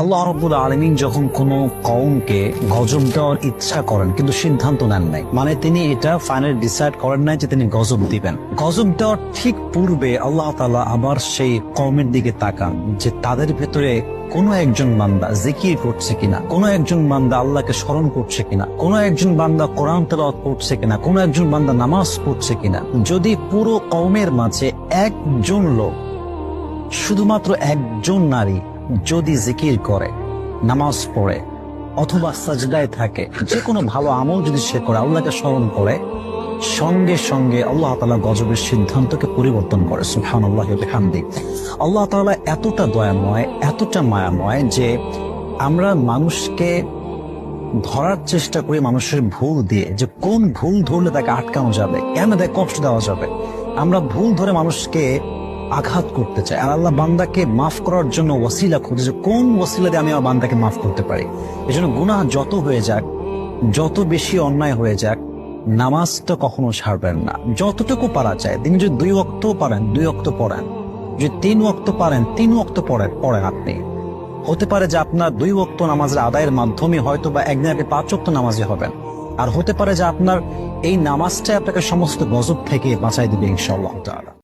আল্লাহ রব্বুল আলমিন যখন কোনো কওমকে গজব দেওয়ার ইচ্ছা করেন, কিন্তু সিদ্ধান্ত নেন নাই। মানে তিনি এটা ফাইনাল ডিসাইড করেন নাই যে তিনি গজব দিবেন। গজব দেওয়ার ঠিক পূর্বে আল্লাহ তালা আবার সেই কওমের দিকে তাকান যে তাদের ভেতরে কোনো একজন বান্দা জিকির করছে কিনা, কোনো একজন বান্দা আল্লাহকে স্মরণ করছে কিনা, কোনো একজন বান্দা কোরআন তেলাওয়াত করছে কিনা, কোনো একজন বান্দা নামাজ পড়ছে কিনা। যদি পুরো কওমের মাঝে একজন লোক, শুধুমাত্র একজন নারী যদি জিকির করে, নামাজ পড়ে অথবা সাজদায় থাকে যে কোনো ভালো আমল যদি সে করে, আল্লাহকে স্মরণ করে, সঙ্গে সঙ্গে আল্লাহ তালা গজবের সিদ্ধান্তকে পরিবর্তন করে সুহান আল্লাহ হামদি আল্লাহ তালা এতটা দয়াময়, এতটা মায়াময় যে আমরা মানুষকে ধরার চেষ্টা করি মানুষের ভুল দিয়ে, যে কোন ভুল ধরলে তাকে আটকানো যাবে, কেন তাকে কষ্ট দেওয়া যাবে। আমরা ভুল ধরে মানুষকে আঘাত করতে চাই আর আল্লাহ বান্দাকে মাফ করার জন্য ওসিলা খুঁজে যে কোন ওসিলা দিয়ে আমি আমার বান্দাকে মাফ করতে পারি? এই জন্য গুনাহ যত হয়ে যাক, যত বেশি অন্যায় হয়ে যাক নামাজটা কখনো ছাড়বেন না। যতটুকু পারা যায়, তিনি যদি দুই অক্ত পারেন, দুই অক্ত পড়েন, যদি তিন অক্ত পারেন, তিন অক্ত পড়েন পড়েন আপনি। হতে পারে যে আপনার দুই ওয়াক্ত নামাজের আদায়ের মাধ্যমে হয়তো বা একদিন আপনি পাঁচ ওয়াক্ত নামাজে হবেন। আর হতে পারে যে আপনার এই নামাজটাই আপনাকে সমস্ত গজব থেকে বাঁচাই দিবে, ইনশাআল্লাহ তাআলা।